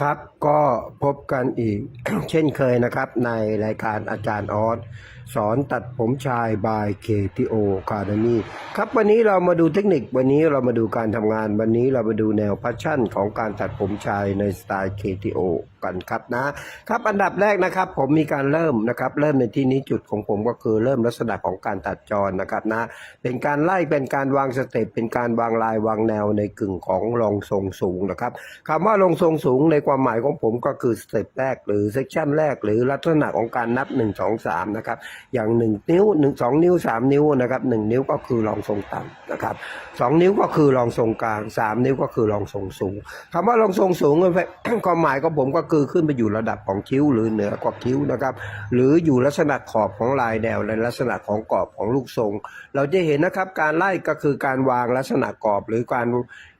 ครับก็พบกันอีก เช่นเคยนะครับ ในรายการอาจารย์ออส สอนตัดผมชายบาย KTO Academy ครับวันนี้เรามาดูเทคนิควันนี้เรามาดูการทำงานวันนี้เรามาดูแนวพัชชั่นของการตัดผมชายในสไตล์ KTO กันครับนะครับอันดับแรกนะครับผมมีการเริ่มนะครับเริ่มในที่นี้จุดของผมก็คือเริ่มลักษณะของการตัดจรนะครับนะเป็นการไล่เป็นการวางสเต็ปเป็นการวางลายวางแนวในกึ่งของรองทรงสูงนะครับคำว่าลงทรงสูงในความหมายของผมก็คือสเต็ปแรกหรือเซกชันแรกหรือลักษณะของการนับ 1 2 3นะครับอย่าง 1 นิ้ว1 2นิ้ว 3 นิ้วนะครับ1นิ้วก็คือรองทรงต่ำนะครับ2นิ้วก็คือรองทรงกลาง 3 นิ้วก็คือรองทรงสูงคำว่ารองทรงสูงความหมายของผมก็คือขึ้นไปอยู่ระดับของคิ้วหรือเหนือกว่าคิ้วนะครับหรืออยู่ลักษณะขอบของลายแนวในลักษณะของกรอบของลูกทรง เราจะเห็นนะครับการไล่ก็คือการวางลักษณะกรอบ หรือการ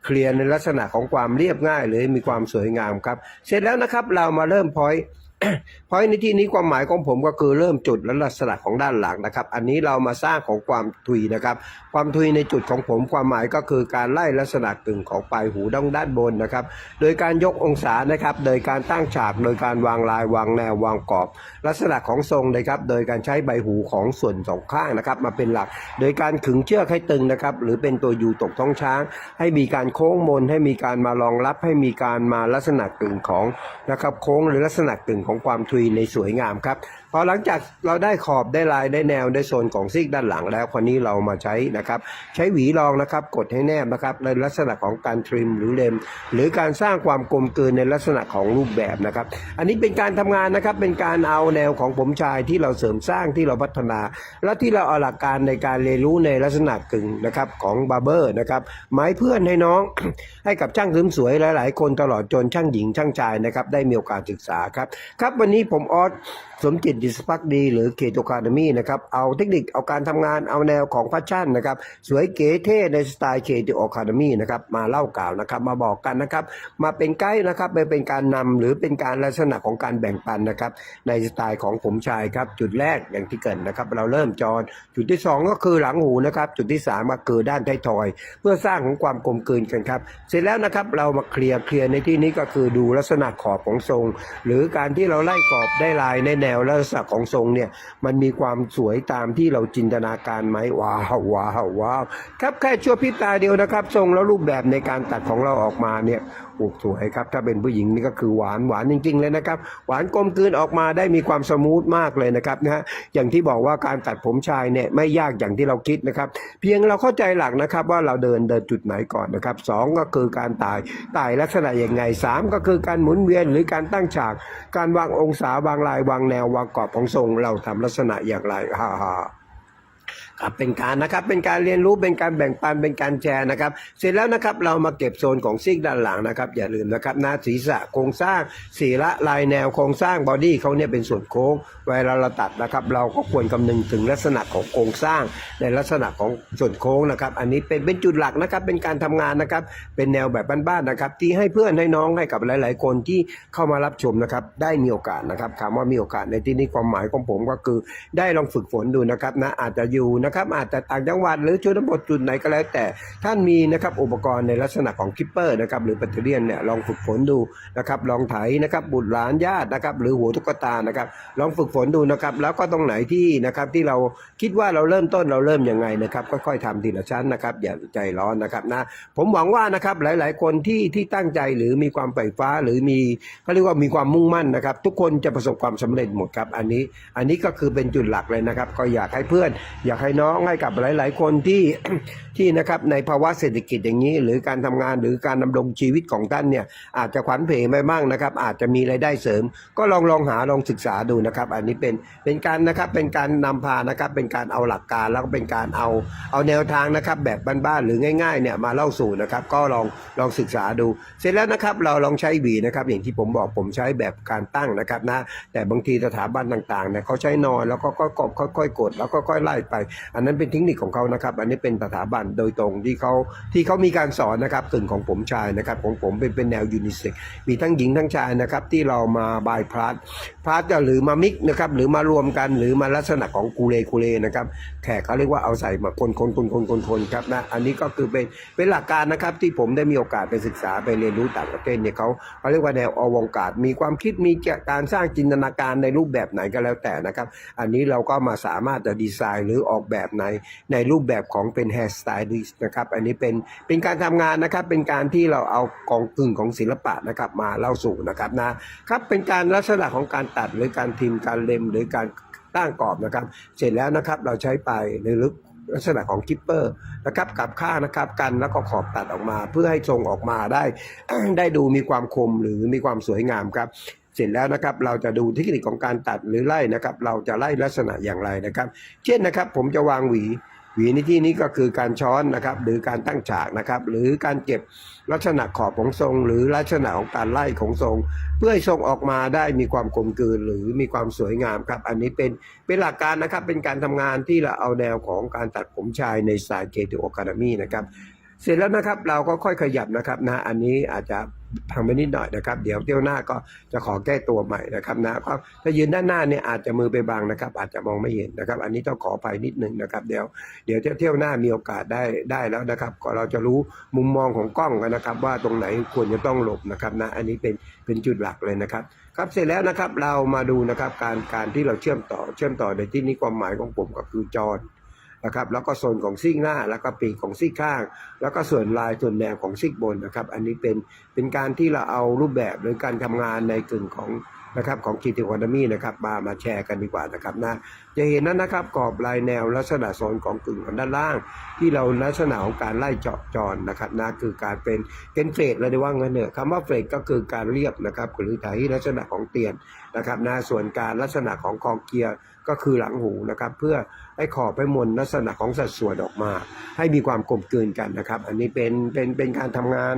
เคลียร์ในลักษณะของความเรียบง่าย หรือมีความสวยงามครับ เสร็จแล้วนะครับเรามาเริ่มพอย เพอยในที่นี้ความหมายของผมก็คือเริ่มจุดและลักษณะของด้านหลังนะครับ อันนี้เรามาสร้างของความทุยนะครับ ความทุยในจุดของผมความหมายก็คือการไล่ลักษณะกึ่งของปลายหูด้านด้านบนนะครับ โดยการยกองศานะครับ โดยการตั้งฉาก โดยการวางลายวางแนววางกรอบ ลักษณะของทรงนะครับ โดยการใช้ใบหูของส่วนสองข้างนะครับ มาเป็นหลัก โดยการขึงเชือกให้ตึงนะครับ หรือเป็นตัวยูตกท้องช้าง ให้มีการโค้งมน ให้มีการมารองรับ ให้มีการมาลักษณะกึ่งของนะครับ โค้งหรือลักษณะกึ่งของความทุยในสวยงามครับ อหลังจากเราได้ขอบได้ลายได้แนวได้โซนของซีกด้านหลังแล้วคราวนี้เรามาใช้นะครับ ใช้หวีรองนะครับกดให้แนบนะครับในลักษณะของการทริมหรือเลม หรือการสร้างความกลมกลืนในลักษณะของรูปแบบนะครับ อันนี้เป็นการทำงานนะครับเป็นการเอาแนวของผมชายที่เราเสริมสร้างที่เราพัฒนา และที่เราเอาหลักการในการเรียนรู้ในลักษณะกึ่งนะครับของบาร์เบอร์นะครับไม้เพื่อนให้น้องให้กับช่างเสริมสวยหลาย ๆ คนตลอดจนช่างหญิงช่างชายนะครับได้มีโอกาสศึกษาครับครับวันนี้ผมออสสมจิตดิสพักดี หรือเคโตคาเดมี่นะครับ เอาเทคนิค เอาการทำงาน เอาแนวของพัชชั่นนะครับ สวยเก๋เท่ในสไตล์เคโตคาเดมี่นะครับ มาเล่ากล่าวนะครับ มาบอกกันนะครับ มาเป็นไกด์นะครับไปเป็นการนำหรือเป็นการลักษณะของการแบ่งปันนะครับ ในสไตล์ของผมชายครับ จุดแรกอย่างที่เกรินนะครับ เราเริ่มจอนจุดที่สองก็คือหลังหูนะครับ จุดที่สามก็คือด้านท้ายทอย เพื่อสร้างของความกลมกลืนกันครับ เสร็จแล้วนะครับ เรามาเคลียร์เคลียร์ในที่นี้ก็คือดูลักษณะขอบของทรง หรือการที่เราไล่กรอบได้ลายในนวลักษณะของทรงเนี่ยมันมีความสวยตามที่เราจินตนาการไหมว้าวว้าวว้าวครับแค่ชั่วพริบตาเดียวนะครับ ทรงแล้วรูปแบบในการตัดของเราออกมาเนี่ย โอ้สวยครับถ้าเป็นผู้หญิงนี่ก็คือหวานหวานจริง ๆ เลยนะครับหวานกลมกลืนออกมาได้มีความสมูทมากเลยนะครับนะฮะอย่างที่บอกว่าการตัดผมชายเนี่ยไม่ยากอย่างที่เราคิดนะครับ เพียงเราเข้าใจหลักนะครับว่าเราเดินเดินจุดไหนก่อนนะครับสองก็คือการตายตายลักษณะอย่างไงสามก็คือการหมุนเวียนหรือการตั้งฉาก การวางองศาวางลายวางแนววางกรอบของทรงเราทำลักษณะอย่างไรฮ่าฮ่า ครับเป็นการนะครับเป็นการเรียนรู้เป็นการแบ่งปันเป็นการแชร์นะครับ เสร็จแล้วนะครับเรามาเก็บโซนของซีกด้านหลังนะครับ อย่าลืมนะครับหน้าศีรษะโครงสร้างศีระลายแนวโครงสร้างบอดี้เขาเนี่ยเป็นส่วนโค้ง เวลาเราตัดนะครับ เราก็ควรคำนึงถึงลักษณะของโครงสร้าง ในลักษณะของส่วนโค้งนะครับ อันนี้เป็นเป็นจุดหลักนะครับ เป็นการทำงานนะครับ เป็นแนวแบบบ้านๆนะครับ ที่ให้เพื่อนให้น้องให้กับหลาย ๆ คนที่เข้ามารับชมนะครับ ได้มีโอกาสนะครับคำว่ามีโอกาสในที่นี้ความหมายของผมก็คือ ได้ลองฝึกฝนดูนะครับนะอาจจะอยู่นะครับอาจจะต่างจังหวัดหรือชนบทจุดไหนก็แล้ว แต่ท่านมีนะครับอุปกรณ์ในลักษณะของคิปเปอร์นะครับหรือแบตเตอรี่เนี่ยลองฝึกฝนดูนะครับลองไถนะครับบุตรหลานญาตินะครับหรือหัวตุ๊กตานะครับลองฝึกฝนดูนะครับแล้วก็ตรงไหนที่นะครับที่เราคิดว่าเราเริ่มต้นเราเริ่มยังไงนะครับค่อยๆทำทีละชั้นนะครับอย่าใจร้อนนะครับนะผมหวังว่านะครับหลาย ๆ คนที่ที่ตั้งใจหรือมีความใฝ่ฟ้าหรือมีเขาเรียกว่ามีความมุ่งมั่นนะครับ ทุกคนจะประสบความสำเร็จหมดครับอันนี้อันนี้ก็คือเป็นจุดหลักเลยนะครับ ก็อยากให้เพื่อนอยากให้น้องให้กับหลาย ๆ คนที่ ที่นะครับในภาวะเศรษฐกิจอย่างนี้ หรือการทำงานหรือการดำรงชีวิตของท่านเนี่ยอาจจะขวัญเพลไปบ้างนะครับ อาจจะมีรายได้เสริม ก็ลองลองหาลองศึกษาดูนะครับ อันนี้เป็นเป็นการนะครับเป็นการนำพานะครับ เป็นการเอาหลักการแล้วก็เป็นการเอาเอาแนวทางนะครับ แบบบ้านๆหรือง่ายๆเนี่ยมาเล่าสู่นะครับ ก็ลองลองศึกษาดู เสร็จแล้วนะครับเราลองใช้หวีนะครับ อย่างที่ผมบอกผมใช้แบบการตั้งนะครับนะแต่บางทีสถาบันต่างๆเนี่ยเขาใช้นอนแล้วก็ค่อยๆกดแล้วก็ค่อยๆไล่ไป อันนั้นเป็นเทคนิคของเขานะครับ อันนี้เป็นสถาบันโดยตรงที่เขาที่เขามีการสอนนะครับกึ่งของผมชายนะครับของผมเป็นเป็นแนวยูนิเซ็กมีทั้งหญิงทั้งชายนะครับที่เรามาบายพลัสพลัสหรือมามิกนะครับหรือมารวมกันหรือมาลักษณะของกูเลกูเลนะครับแขกเขาเรียกว่าเอาใส่มาคนคนคนคนคนคนครับนะอันนี้ก็คือเป็นเป็นหลักการนะครับที่ผมได้มีโอกาสไปศึกษาไปเรียนรู้ต่างประเทศเนี่ยเขาเขาเรียกว่าแนวอวงการมีความคิดมีการสร้างจินตนาการในรูปแบบไหนก็แล้วแต่นะครับ อันนี้เราก็มาสามารถจะดีไซน์หรือออกแบบในในรูปแบบของเป็น i r i s นะครับอันนี้เป็นเป็นการทำงานนะครับเป็นการที่เราเอากองกึ่งของศิลปะนะครับมาเล่าสู่นะครับนะครับเป็นการลักษณะของการตัดหรือการทิมการเล็มหรือการตั้งกรอบนะครับ เสร็จแล้วนะครับเราใช้ไปในลึกลักษณะของกิปเปอร์นะครับกับข้านะครับกันแล้วก็ขอบตัดออกมา เพื่อให้ทรงออกมาได้ได้ดูมีความคมหรือมีความสวยงามครับเสร็จแล้วนะครับเราจะดูเทคนิคของการตัดหรือไล่นะครับ เราจะไล่ลักษณะอย่างไรนะครับ เช่นนะครับ ผมจะวางหวี หวีในที่นี้ก็คือการช้อนนะครับหรือการตั้งฉากนะครับ หรือการเก็บลักษณะขอบของทรง หรือลักษณะของการไล่ของทรง เพื่อให้ทรงออกมาได้มีความกลมกลืนหรือมีความสวยงามครับ อันนี้เป็นเป็นหลักการนะครับเป็นการทำงานที่เราเอาแนวของการตัดผมชายในสายเกติโอคาดมีนะครับเสร็จแล้วนะครับเราก็ค่อยขยับนะครับนะอันนี้อาจจะ พังไปนิดหน่อยนะครับ เดี๋ยวเที่ยวหน้าก็จะขอแก้ตัวใหม่นะครับนะก็ถ้ายืนด้านหน้าเนี่ยอาจจะมือไปบังนะครับ อาจจะมองไม่เห็นนะครับ อันนี้ต้องขอไปนิดนึงนะครับ เดี๋ยวเดี๋ยวเที่ยวเที่ยวหน้ามีโอกาสได้ได้แล้วนะครับ ก็เราจะรู้มุมมองของกล้องกันนะครับ ว่าตรงไหนควรจะต้องหลบนะครับนะอันนี้เป็นเป็นจุดหลักเลยนะครับครับเสร็จแล้วนะครับเรามาดูนะครับการการที่เราเชื่อมต่อเชื่อมต่อในที่นี้ความหมายของผมก็คือจอ นะครับแล้วก็ส่วนของซีกหน้า แล้วก็ปีกของซีกข้าง แล้วก็ส่วนลายส่วนแนวของซีกบนนะครับ อันนี้เป็นเป็นการที่เราเอารูปแบบหรือการทำงานในกึ่งของนะครับของกิติคอนมีนะครับมามาแชร์กันดีกว่านะครับนะจะเห็นนั้นนะครับกรอบลายแนวลักษณะโซนของกึ่งของด้านล่าง ที่เราลักษณะของการไล่เจาะจรนะครับนะคือการเป็นเป็นเฟรดเลยได้ว่างั้นเถอะคำว่าเฟรดก็คือการเรียบนะครับหรือถ่ายลักษณะของเตียนนะครับนะส่วนการลักษณะของคอเกียร์ ก็คือหลังหูนะครับ เพื่อให้ขอบให้มนลักษณะของสัดส่วนออกมา ให้มีความกลมกลืนกันนะครับ อันนี้เป็นเป็นเป็นการทำงาน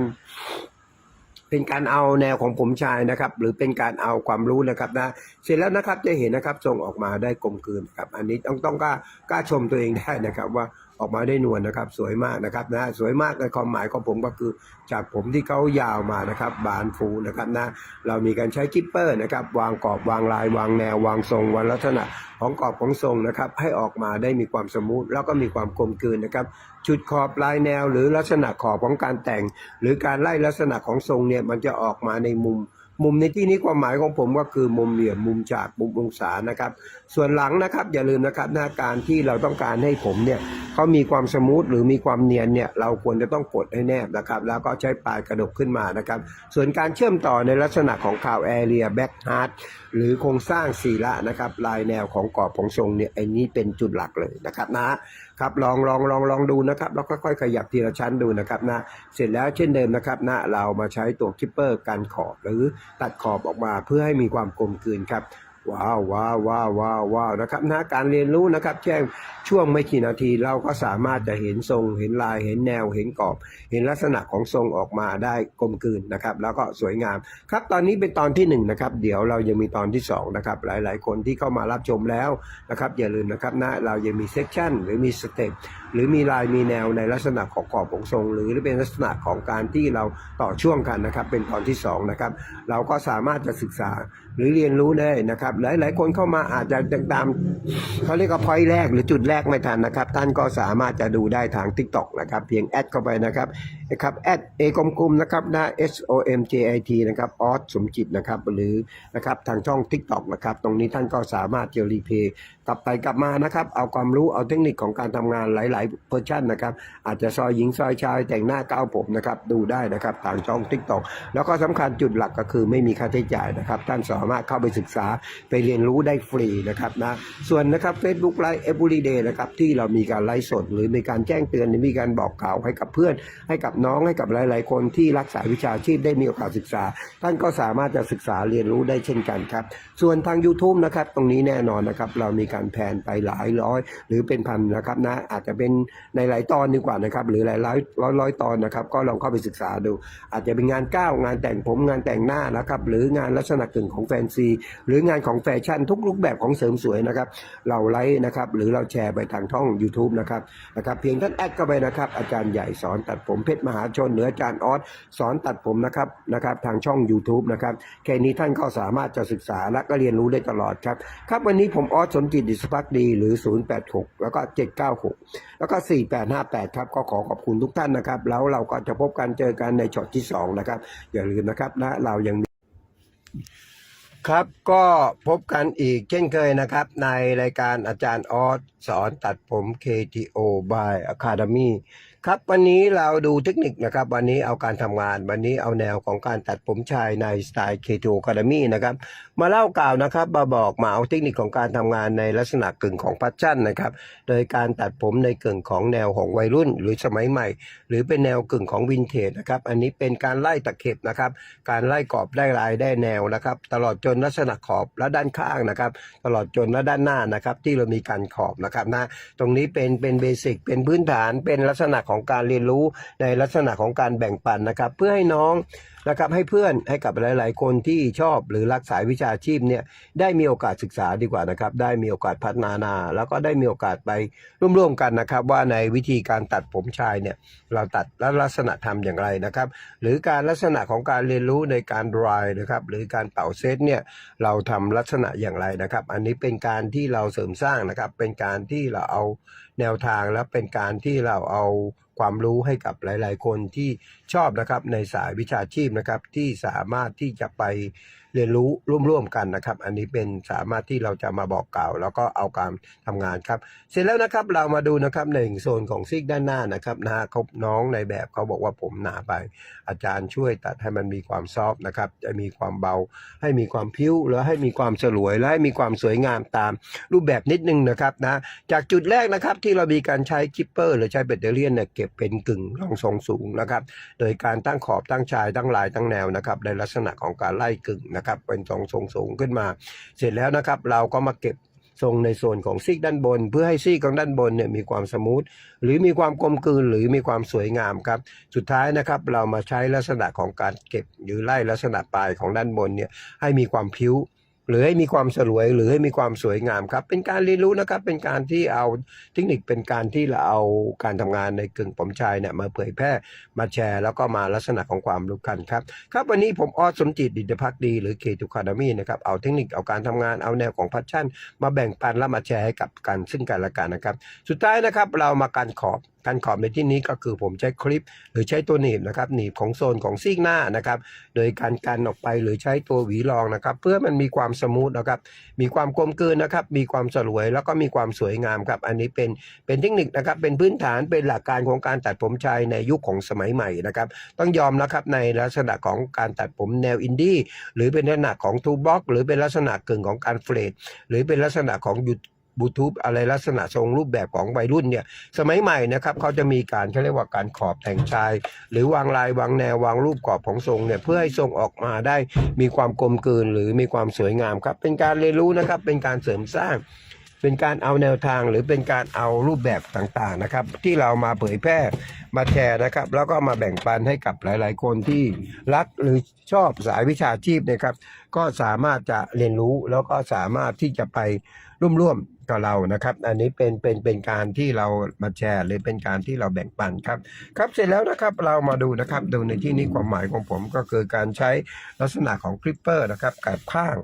เป็นการเอาแนวของผมชายนะครับ หรือเป็นการเอาความรู้นะครับนะเสร็จแล้วนะครับจะเห็นนะครับทรงออกมาได้กลมกลืนครับ อันนี้ต้องต้องกล้ากล้าชมตัวเองได้นะครับว่า ออกมาได้นวลนะครับ สวยมากนะครับนะสวยมากในความหมายของผมก็คือ จากผมที่เขายาวมานะครับ บานฟูนะครับนะเรามีการใช้กิปเปอร์นะครับ วางกรอบวางลาย วางแนว วางทรงวางลักษณะของกรอบของทรงนะครับ ให้ออกมาได้มีความสมูทแล้วก็มีความกลมกลืนนะครับชุดขอบลายแนว หรือลักษณะขอบของการแต่ง หรือการไล่ลักษณะของทรงเนี่ยมันจะออกมาในมุม มุมในที่นี้ความหมายของผมก็คือมุมเหลี่ยมมุมฉากมุมองศานะครับ ส่วนหลังนะครับอย่าลืมนะครับหน้าการที่เราต้องการให้ผมเนี่ยเขามีความสมูทหรือมีความเนียนเนี่ยเราควรจะต้องกดให้แนบนะครับ แล้วก็ใช้ปลายกระดกขึ้นมานะครับ ส่วนการเชื่อมต่อในลักษณะของข่าวแอเรียแบ็กฮาร์ดหรือโครงสร้างศีละนะครับลายแนวของกรอบของทรงเนี่ยไอ้นี้เป็นจุดหลักเลยนะครับนะ ครับลองลองลองลองดูนะครับแล้วค่อยๆขยับทีละชั้นดูนะครับนะเสร็จแล้วเช่นเดิมนะครับนะเรามาใช้ตัวคิปเปอร์กันขอบหรือตัดขอบออกมาเพื่อให้มีความกลมกลืนครับ ว้าวว้าวว้าวว้าวว้าวนะครับนะการเรียนรู้นะครับแค่ช่วงไม่กี่นาทีเราก็สามารถจะเห็นทรง เห็นลายเห็นแนวเห็นกรอบ เห็นลักษณะของทรงออกมาได้กลมกลืนนะครับ แล้วก็สวยงามครับตอนนี้เป็นตอนที่หนึ่งนะครับเดี๋ยวเรายังมีตอนที่สองนะครับหลาย ๆ คนที่เข้ามารับชมแล้วนะครับอย่าลืมนะครับนะเรายังมีเซสชั่นหรือมีสเต็ปหรือมีลายมีแนวในลักษณะของกรอบของทรง หรือเป็นลักษณะของการที่เราต่อช่วงกันนะครับ เป็นตอนที่สองนะครับเราก็สามารถจะศึกษาหรือเรียนรู้ได้นะครับ หลาย ๆ คนเข้ามาอาจจะตามเขาเรียกว่าพอยแรกหรือจุดแรกไม่ทันนะครับ ท่านก็สามารถจะดูได้ทาง Tik t o อกนะครับ เพียงแอดเข้าไปนะครับนะครับแอดเอกลมๆนะครับนะ S O M J I T นะครับออสสมจิตนะครับหรือนะครับทางช่อง Tik t o อกนะครับ ตรงนี้ท่านก็สามารถจะรีเพย์กลับไปกลับมานะครับ เอาความรู้เอาเทคนิคของการทำงานหลายๆเวอร์ชันนะครับ อาจจะซอยหญิงซอยชายแต่งหน้าก้าวผมนะครับ ดูได้นะครับทางช่อง Tik t o อกแล้วก็สำคัญจุดหลักก็คือไม่มีค่าใช้จ่ายนะครับ ท่านสามารถเข้าไปศึกษาไปเรียนรู้ได้ฟรีนะครับนะส่วนนะครับ Facebook Live Everyday นะครับที่เรามีการไลฟ์สด หรือมีการแจ้งเตือนหรือมีการบอกข่าวให้กับเพื่อน ให้กับน้องให้กับหลาย ๆ คนที่รักษาวิชาชีพได้มีโอกาสศึกษา ท่านก็สามารถจะศึกษาเรียนรู้ได้เช่นกันครับ ส่วนทาง YouTube นะครับตรงนี้แน่นอนนะครับเรามีการแพนไปหลายร้อย หรือเป็นพันนะครับนะอาจจะเป็นเป็นในหลายตอนดีกว่านะครับ หรือหลายร้อยร้อยร้อยตอนนะครับ ก็ลองเข้าไปศึกษาดู อาจจะเป็นงานก้าวงานแต่งผมงานแต่งหน้านะครับ หรืองานลักษณะกึ่งของแฟนซี หรืองานของแฟชั่นทุกรูปแบบของเสริมสวยนะครับ เราไลฟ์นะครับ หรือเราแชร์ไปทางช่อง YouTube นะครับนะครับ เพียงท่านแอดเข้าไปนะครับ อาจารย์ใหญ่สอนตัดผมเพชรมหาชนหรืออาจารย์ออสสอนตัดผมนะครับนะครับ ทางช่อง YouTube นะครับแค่นี้ท่านก็สามารถจะศึกษาและก็เรียนรู้ได้ตลอดครับ ครับวันนี้ผมออสสมจิตดิสพักดีหรือ 086 แล้วก็ 796แล้วก็ 4858 ครับ ก็ขอขอบคุณทุกท่านนะครับ แล้วเราก็จะพบกันเจอกันในช็อตที่ 2 นะครับ อย่าลืมนะครับนะเรายังมีครับก็พบกันอีกเช่นเคยนะครับ ในรายการอาจารย์ออสสอนตัดผม KTO by Academy ครับวันนี้เราดูเทคนิคนะครับ วันนี้เอาการทำงาน วันนี้เอาแนวของการตัดผมชายในสไตล์ KTO Academy นะครับ มาเล่ากล่าวนะครับ มาบอกมาเอาเทคนิคของการทำงานในลักษณะกึ่งของพัชชั่นนะครับ โดยการตัดผมในกึ่งของแนวของวัยรุ่น หรือสมัยใหม่ หรือเป็นแนวกึ่งของวินเทจนะครับ อันนี้เป็นการไล่ตะเข็บนะครับ การไล่กรอบได้ลายได้แนวนะครับ ตลอดจนลักษณะขอบและด้านข้างนะครับ ตลอดจนและด้านหน้านะครับ ที่เรามีการขอบนะครับนะ ตรงนี้เป็นเป็นเบสิกเป็นพื้นฐานเป็นลักษณะของการเรียนรู้ในลักษณะของการแบ่งปันนะครับ เพื่อให้น้อง นะครับให้เพื่อนให้กับหลาย ๆ คนที่ชอบหรือรักสายวิชาชีพเนี่ยได้มีโอกาสศึกษาดีกว่านะครับได้มีโอกาสพัฒนานา แล้วก็ได้มีโอกาสไปร่วมๆกันนะครับ ว่าในวิธีการตัดผมชายเนี่ยเราตัดและลักษณะทำอย่างไรนะครับ หรือการลักษณะของการเรียนรู้ในการดรายนะครับหรือการเป่าเซตเนี่ยเราทำลักษณะอย่างไรนะครับ อันนี้เป็นการที่เราเสริมสร้างนะครับเป็นการที่เราเอาแนวทางและเป็นการที่เราเอา ความรู้ให้กับหลาย ๆ คนที่ชอบนะครับในสายวิชาชีพนะครับที่สามารถที่จะไปเรียนรู้ร่วมๆกันนะครับ อันนี้เป็นสามารถที่เราจะมาบอกกล่าว แล้วก็เอาการทำงานครับ เสร็จแล้วนะครับเรามาดูนะครับในโซนของซีกด้านหน้านะครับนะฮะเขาน้องในแบบเขาบอกว่าผมหนาไป อาจารย์ช่วยตัดให้มันมีความซอฟนะครับจะมีความเบา ให้มีความพิ้วแล้วให้มีความสลวยและให้มีความสวยงามตามรูปแบบนิดนึงนะครับนะจากจุดแรกนะครับที่เรามีการใช้คิปเปอร์ หรือใช้แบตเตอรี่เนี่ยเก็บเป็นกึ่งรองทรงสูงนะครับ โดยการตั้งขอบตั้งชายตั้งลายตั้งแนวนะครับในลักษณะของการไล่กึ่งนะครับเป็นสองทรงสูงขึ้นมา เสร็จแล้วนะครับเราก็มาเก็บทรงในส่วนของซีกด้านบน เพื่อให้ซีกของด้านบนเนี่ยมีความสมูทหรือมีความกลมกลืนหรือมีความสวยงามครับ สุดท้ายนะครับเรามาใช้ลักษณะของการเก็บหรือไล่ลักษณะปลายของด้านบนเนี่ยให้มีความพิ้ว หรือให้มีความสลวยหรือให้มีความสวยงามครับ เป็นการเรียนรู้นะครับ เป็นการที่เอาเทคนิคเป็นการที่เราเอาการทำงานในกึ่งผมชายเนี่ยมาเผยแพร่มาแชร์ แล้วก็มาลักษณะของความรู้กันครับ ครับวันนี้ผมออสสมจิตดิดพักดีหรือเคทูคาดามีนะครับเอาเทคนิคเอาการทำงานเอาแนวของพัชชั่น มาแบ่งปันและมาแชร์ให้กับกันซึ่งกันและกันนะครับ สุดท้ายนะครับเรามาการขอบการขอบในที่นี้ก็คือผมใช้คลิป หรือใช้ตัวหนีบนะครับหนีบของโซนของซีกหน้านะครับ โดยการกันออกไปหรือใช้ตัวหวีรองนะครับ เพื่อมันมีความสมูทนะครับมีความกลมกลืนนะครับ มีความสลวยแล้วก็มีความสวยงามครับอันนี้เป็นเป็นเทคนิคนะครับเป็นพื้นฐานเป็นหลักการของการตัดผมชายในยุคของสมัยใหม่นะครับ ต้องยอมนะครับในลักษณะของการตัดผมแนวอินดี้หรือเป็นลักษณะของทูบ็อกหรือเป็นลักษณะกึ่งของการเฟลดหรือเป็นลักษณะของยู บูทูบอะไรลักษณะทรงรูปแบบของวัยรุ่นเนี่ยสมัยใหม่นะครับเขาจะมีการเขาเรียกว่าการขอบแต่งชาย หรือวางลายวางแนววางรูปกรอบของทรงเนี่ยเพื่อให้ทรงออกมาได้มีความกลมกลืนหรือมีความสวยงามครับ เป็นการเรียนรู้นะครับเป็นการเสริมสร้าง เป็นการเอาแนวทางหรือเป็นการเอารูปแบบต่างๆนะครับ ที่เรามาเผยแพร่มาแชร์นะครับ แล้วก็มาแบ่งปันให้กับหลาย ๆ คนที่รักหรือชอบสายวิชาชีพนะครับ ก็สามารถจะเรียนรู้แล้วก็สามารถที่จะไปร่วมๆ กับเรานะครับ อันนี้เป็นเป็นเป็นการที่เรามาแชร์หรือเป็นการที่เราแบ่งปันครับ ครับเสร็จแล้วนะครับเรามาดูนะครับดูในที่นี้ความหมายของผมก็คือการใช้ลักษณะของคลิปเปอร์นะครับกับข้าง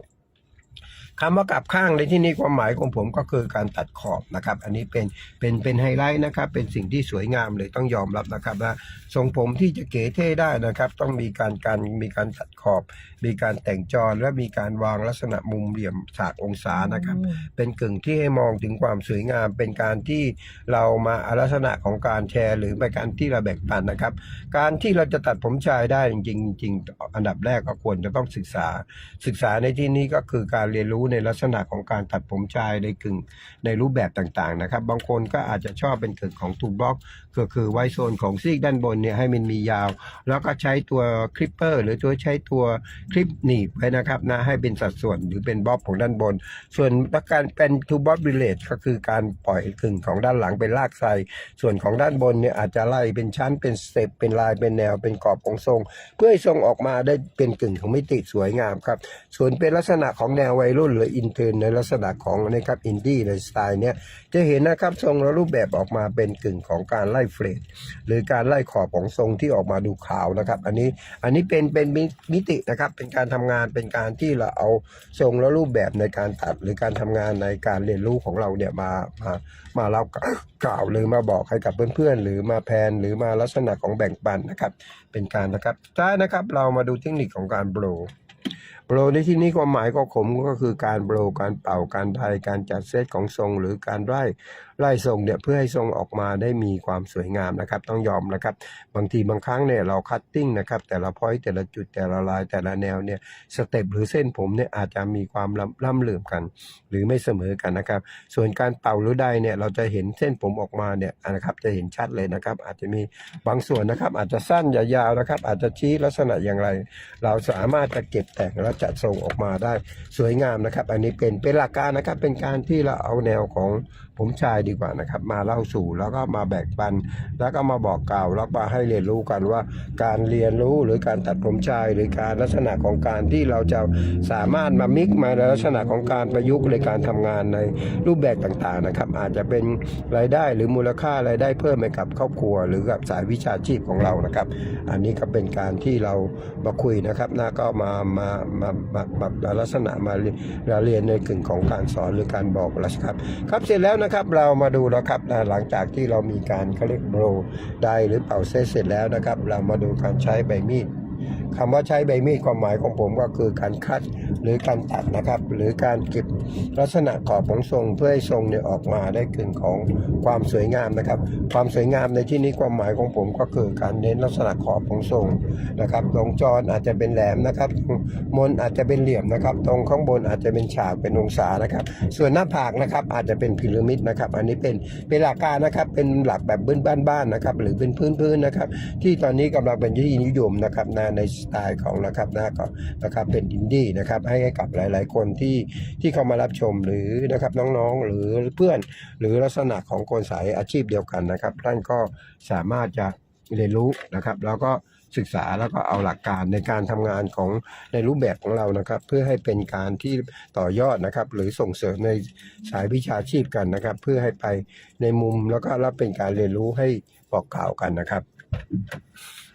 คำว่ากับข้างในที่นี้ความหมายของผมก็คือการตัดขอบนะครับ อันนี้เป็นเป็นเป็นไฮไลท์นะครับ เป็นสิ่งที่สวยงามเลยต้องยอมรับนะครับว่าทรงผมที่จะเก๋เท่ได้นะครับ ต้องมีการการมีการตัดขอบ มีการแต่งจรและมีการวางลักษณะมุมเหลี่ยมฉากองศานะครับ เป็นกึ่งที่ให้มองถึงความสวยงาม เป็นการที่เรามาลักษณะของการแชร์ หรือเป็นการที่เราแบ่งปันนะครับ การที่เราจะตัดผมชายได้จริงๆจริงๆอันดับแรกก็ควรจะต้องศึกษา ศึกษาในที่นี้ก็คือการเรียนรู้ในลักษณะของการตัดผมชายในกึ่งในรูปแบบต่างๆนะครับ บางคนก็อาจจะชอบเป็นกึ่งของตูบล็อกก็คือไว้โซนของซีกด้านบนเนี่ยให้มันมียาว แล้วก็ใช้ตัวคลิปเปอร์หรือตัวใช้ตัวคลิปหนีบไว้นะครับนะให้เป็นสัดส่วนหรือเป็นบ๊อบของด้านบน ส่วนการเป็นทูบ๊อบบิเลตก็คือการปล่อยกึ่งของด้านหลังเป็นลากไซส่วนของด้านบนเนี่ยอาจจะไล่เป็นชั้นเป็นสเต็ปเป็นลายเป็นแนวเป็นกรอบของทรง เพื่อให้ทรงออกมาได้เป็นกึ่งของมิติสวยงามครับส่วนเป็นลักษณะของแนววัยรุ่นหรืออินเทอร์ในลักษณะของนะครับอินดี้ในสไตล์เนี้ยจะเห็นนะครับทรงและรูปแบบออกมาเป็นกึ่งของการไล่เฟรดหรือการไล่ขอบของทรงที่ออกมาดูขาวนะครับ อันนี้อันนี้เป็นเป็นมิตินะครับเป็นการทำงานเป็นการที่เราเอาทรงและรูปแบบในการตัด หรือการทำงานในการเรียนรู้ของเราเนี่ยมามามาเล่ากล่าวหรือมาบอกให้กับเพื่อนๆ หรือมาแพนหรือมาลักษณะของแบ่งปันนะครับ เป็นการนะครับท้ายนะครับเรามาดูเทคนิคของการโบร โบรในที่นี้ความหมายก็ผมก็คือการโบรการเป่าการไทยการจัดเซตของทรงหรือการไล่ไล่ทรงเนี่ยเพื่อให้ทรงออกมาได้มีความสวยงามนะครับ ต้องยอมนะครับ บางทีบางครั้งเนี่ยเราคัตติ้งนะครับแต่ละพอยต์แต่ละจุดแต่ละลายแต่ละแนวเนี่ยสเต็ปหรือเส้นผมเนี่ยอาจจะมีความล่ำล่ำเหลื่อมกัน หรือไม่เสมอกันนะครับ ส่วนการเป่าหรือใดเนี่ยเราจะเห็นเส้นผมออกมาเนี่ยนะครับจะเห็นชัดเลยนะครับ อาจจะมีบางส่วนนะครับ อาจจะสั้นยาวๆนะครับ อาจจะชี้ลักษณะอย่างไร เราสามารถจะเก็บแต่งและจะส่งออกมาได้สวยงามนะครับ อันนี้เป็นเป็นหลักการนะครับเป็นการที่เราเอาแนวของ ผมชายดีกว่านะครับ มาเล่าสู่แล้วก็มาแบ่งปัน แล้วก็มาบอกกล่าวแล้วมาให้เรียนรู้กันว่า การเรียนรู้หรือการตัดผมชาย หรือการลักษณะของการที่เราจะสามารถมามิกมาในลักษณะของการประยุกต์ในการทำงานในรูปแบบต่างๆนะครับ อาจจะเป็นรายได้หรือมูลค่ารายได้เพิ่มให้กับครอบครัว หรือกับสายวิชาชีพของเรานะครับ อันนี้ก็เป็นการที่เรามาคุยนะครับนะก็มามามามามามาลักษณะมาเรียนในกึ่งของการสอนหรือการบอกแล้วครับครับเสร็จแล้วนะะครับเรามาดูแล้วครับหลังจากที่เรามีการเขาเรียกโบรไดหรือเป่าเซตเสร็จแล้วนะครับ เรามาดูการใช้ใบมีด คำว่าใช้ใบมีดความหมายของผมก็คือการคัดหรือการตัดนะครับ หรือการเก็บลักษณะขอบของทรงเพื่อให้ทรงเนี่ยออกมาได้กึ่งของความสวยงามนะครับ ความสวยงามในที่นี้ความหมายของผมก็คือการเน้นลักษณะขอบของทรงนะครับตรงจรอาจจะเป็นแหลมนะครับมนอาจจะเป็นเหลี่ยมนะครับ ตรงข้างบนอาจจะเป็นฉากเป็นองศานะครับ ส่วนหน้าผากนะครับอาจจะเป็นพีระมิดนะครับ อันนี้เป็นเป็นหลักการนะครับเป็นหลักแบบบ้านๆนะครับ หรือเป็นพื้นๆนะครับ ที่ตอนนี้กำลังเป็นที่นิยมนะครับนในสไตล์ของนะครับนะก็นะครับเป็นอินดี้นะครับให้กับหลาย ๆ คนที่ที่เข้ามารับชมหรือนะครับน้องๆหรือเพื่อน หรือลักษณะของคนสายอาชีพเดียวกันนะครับท่านก็สามารถจะเรียนรู้นะครับแล้วก็ศึกษาแล้วก็เอาหลักการในการทำงานของในรูปแบบของเรานะครับ เพื่อให้เป็นการที่ต่อยอดนะครับ หรือส่งเสริมในสายวิชาชีพกันนะครับ เพื่อให้ไปในมุมแล้วก็รับเป็นการเรียนรู้ให้บอกกล่าวกันนะครับ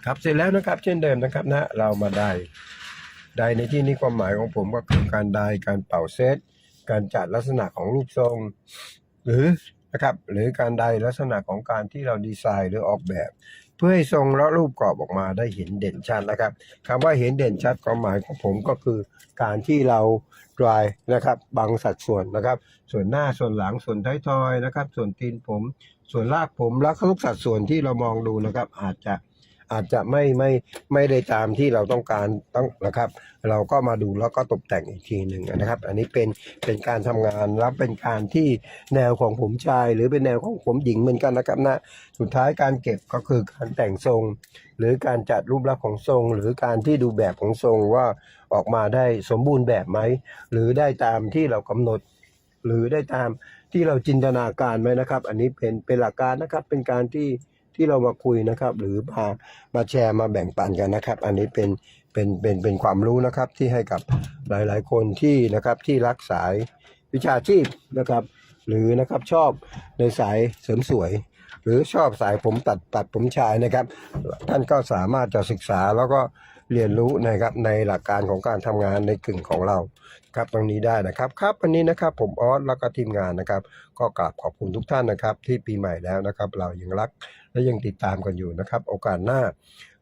ครับเสร็จแล้วนะครับ เช่นเดิมนะครับนะเรามาได้ได้ในที่นี้ความหมายของผมก็คือการได้การเป่าเซตการจัดลักษณะของรูปทรง หรือนะครับหรือการใดลักษณะของการที่เราดีไซน์หรือออกแบบ เพื่อให้ทรงและรูปกรอบออกมาได้เห็นเด่นชัดนะครับคำว่าเห็นเด่นชัดความหมายของผมก็คือ การที่เราดรายนะครับบางสัดส่วนนะครับ ส่วนหน้าส่วนหลังส่วนท้ายทอยนะครับ ส่วนตีนผม ส่วนรากผมและทุกสัดส่วนที่เรามองดูนะครับ อาจจะ อาจจะไม่ไม่ไม่ได้ตามที่เราต้องการต้องนะครับ เราก็มาดูแล้วก็ตกแต่งอีกทีหนึ่งนะครับ อันนี้เป็นเป็นการทำงานแล้วเป็นการที่แนวของผมชาย หรือเป็นแนวของผมหญิงเหมือนกันนะครับนะสุดท้ายการเก็บก็คือการแต่งทรง หรือการจัดรูปลักษณ์ของทรง หรือการที่ดูแบบของทรงว่าออกมาได้สมบูรณ์แบบไหมหรือได้ตามที่เรากำหนด หรือได้ตามที่เราจินตนาการไหมนะครับ อันนี้เป็นเป็นหลักการนะครับเป็นการที่ ที่เรามาคุยนะครับ หรือมามาแชร์มาแบ่งปันกันนะครับ อันนี้เป็นเป็นเป็นเป็นความรู้นะครับที่ให้กับหลายๆ คนที่นะครับที่รักสายวิชาชีพนะครับ หรือนะครับชอบในสายเสริมสวย หรือชอบสายผมตัดตัดผมชายนะครับ ท่านก็สามารถจะศึกษาแล้วก็เรียนรู้นะครับในหลักการของการทำงานในกึ่งของเราครับตรงนี้ได้นะครับครับวันนี้นะครับผมออสแล้วก็ทีมงานนะครับ ก็กราบขอบคุณทุกท่านนะครับ ที่ปีใหม่แล้วนะครับ เรายังรัก และยังติดตามกันอยู่นะครับ โอกาสหน้า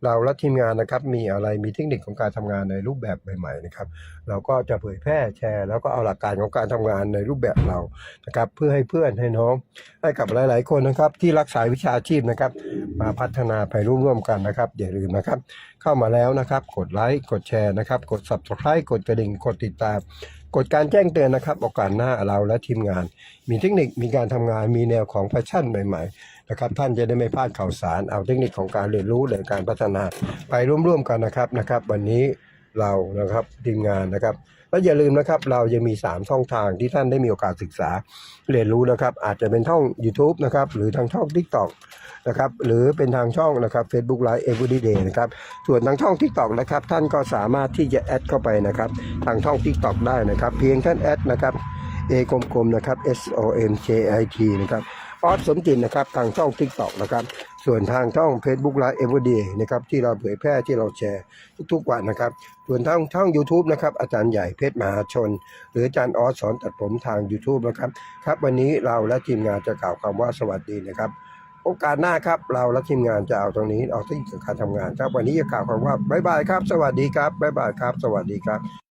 เราและทีมงานนะครับมีอะไรมีเทคนิคของการทำงานในรูปแบบใหม่ๆนะครับ เราก็จะเผยแพร่แชร์ แล้วก็เอาหลักการของการทำงานในรูปแบบเรานะครับ เพื่อให้เพื่อนให้น้องให้กับหลาย ๆ คนนะครับ ที่รักษาวิชาชีพนะครับ มาพัฒนาไปร่วมๆกันนะครับ อย่าลืมนะครับ เข้ามาแล้วนะครับ กดไลค์กดแชร์นะครับ กด subscribe กดกระดิ่งกดติดตามกดการแจ้งเตือนนะครับ โอกาสหน้าเราและทีมงาน มีเทคนิคมีการทำงานมีแนวของแฟชั่นใหม่ ๆ นะครับท่านจะได้ไม่พลาดข่าวสารเอาเทคนิคของการเรียนรู้และการพัฒนาไปร่วมๆกันนะครับนะครับ วันนี้เรานะครับทีมงานนะครับและอย่าลืมนะครับเรายังมี 3 ช่องทางที่ท่านได้มีโอกาสศึกษาเรียนรู้นะครับ อาจจะเป็นช่อง YouTube นะครับหรือทางช่อง TikTok นะครับหรือเป็นทางช่องนะครับ Facebook Live Everyday นะครับส่วนทางช่อง TikTok นะครับท่านก็สามารถที่จะแอดเข้าไปนะครับทางช่อง TikTok ได้นะครับ เพียงท่านแอดนะครับ A กลมๆนะครับ S O M J I T นะครับ ออสสมจินนะครับทางช่อง TikTok นะครับ ส่วนทางช่อง Facebook Live Everyday นะครับที่เราเผยแพร่ที่เราแชร์ทุกๆวันนะครับ ส่วนทางช่อง YouTube นะครับอาจารย์ใหญ่เพชรมหาชน หรืออาจารย์ออสสอนตัดผมทาง YouTube นะครับครับ วันนี้เราและทีมงานจะกล่าวคำว่าสวัสดีนะครับโอกาสหน้าครับเราและทีมงานจะเอาตรงนี้เอาที่การทำงานครับวันนี้จะกล่าวคำว่าบ๊ายบายครับ สวัสดีครับบ๊ายบายครับ สวัสดีครับ